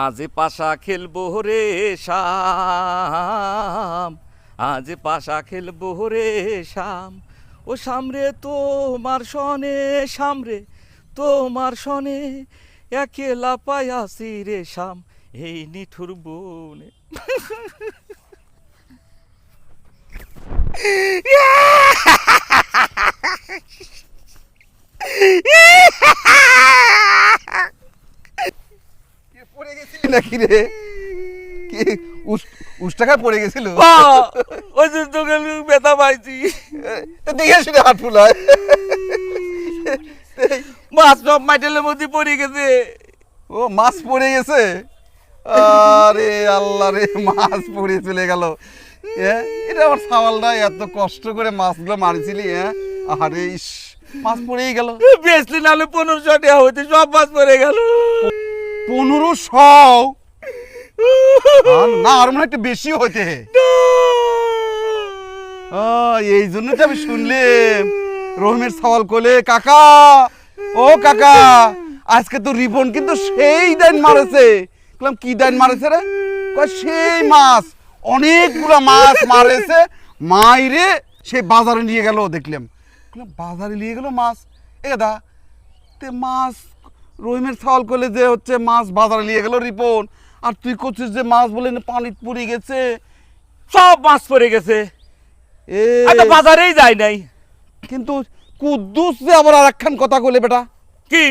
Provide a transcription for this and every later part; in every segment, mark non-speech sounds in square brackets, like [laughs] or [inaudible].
আজ পাশা খেলব রে শাম, আজ পাশা খেলব রে শাম। ও সামরে তোমার সনে সামরে তোমার সনে একেলা পায়াসি রে শাম, এই নিঠুর বনে। [laughs] পড়ে গেছিলি নাকি রে? কি উস- উষ্টাকায় পড়ে গেছিল? ওই যে ব্যথা পাইছি। দেখে শুনে হাত ফুলায়। মাছ সব মাইটেলের মধ্যে পড়ে গেছে। ও মাছ পড়ে গেছে? আরে আল্লাহ রে মাছ পড়ে চলে গেল। এটা আমার সাওয়ালটা এত কষ্ট করে মাছগুলো মারছিলি হ্যাঁ আরে ইস মাছ পড়েই গেল। বেসলি নাহলে পনেরোশো টাকা হইতে সব মাছ পড়ে গেল। পনেরোশো। না আর মনে একটু বেশি আহ, এই জন্য তো আমি শুনলাম রহিমের সওয়াল কোলে কাকা ও কাকা আজকে তো রিবন কিন্তু সেই ডাইন মারেছে। বললাম কি ডাইন মারেছে রে? সেই মাছ অনেকগুলো মাছ মারেছে। মাইরে সে বাজারে নিয়ে গেল দেখলাম। বাজারে নিয়ে গেল মাছ? এ দা তে মাছ রহিমের সওয়াল করলে যে হচ্ছে মাছ বাজারে নিয়ে গেল রিপন। আর তুই করছিস যে মাছ বলে পানি পড়ে গেছে সব মাছ পড়ে গেছে। তো বাজারেই যাই নাই। কিন্তু কুদ্দুস যে আবার আর একখান কথা কইলে বেটা। কি?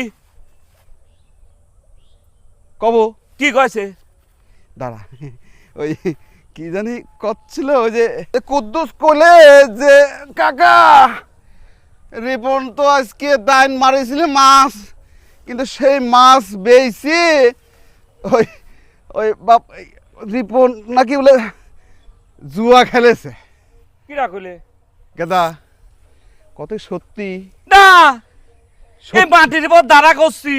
কব। কি কয়েছে দাঁড়া ওই কি জানি করছিল ওই যে কুদ্দুস কোলে যে কাকা রিপন তো আজকে দাইন মারিছিল মাছ। কিন্তু সেই মাছ বেইছি ওই ওই বাপ রিপন নাকি বলে জুয়া খেলেছে কিরা কইলে গেদা কত সত্যি না সত্যি। মাটির উপর দাঁড়া করছি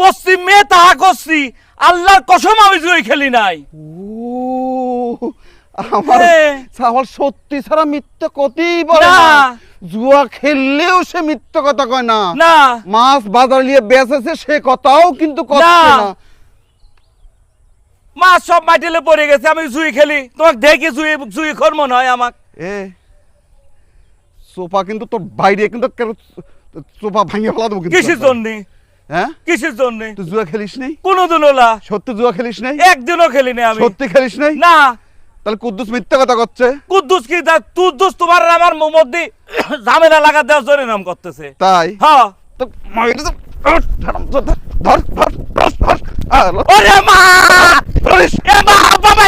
পশ্চিম পশ্চিমে তাহা করছি আল্লাহর কসম আমি জুই খেলি নাই ও আমার। আমার সত্যি ছাড়া মিথ্যে কতই বলে না। না জুয়া খেললেও সে মিথ্যে কথা কয় না। না। মাছ বাজার নিয়ে বেচেছে সে কথাও কিন্তু কথা না। না। মাছ সব মাটিলে পড়ে গেছে আমি জুই খেলি। তোমাকে দেখি জুই জুই খর মনে হয় আমাক। এ সোফা কিন্তু তোর বাইরে কিন্তু কেন- সোফা ভাঙিয়ে ফেলা দেবো কিন্তু কিসের জন্য? হ্যাঁ? কিসের জন্য? তুই জুয়া খেলিস নাই? কোনোদিন ওলা সত্যি জুয়া খেলিস নাই? একদিনও খেলি নাই আমি। সত্যি খেলিস নাই? না। তাহলে কুদ্দুস মিথ্যা কথা করছে? কুদ্দুস কি? তুদ্দুস তোমার আর আমার মধ্যে [coughs] ঝামেলা লাগা দেওয়ার জন্য নাম করতেছে। তাই? হ্যাঁ। তো ধর ধর ওরে মা! এ বাবা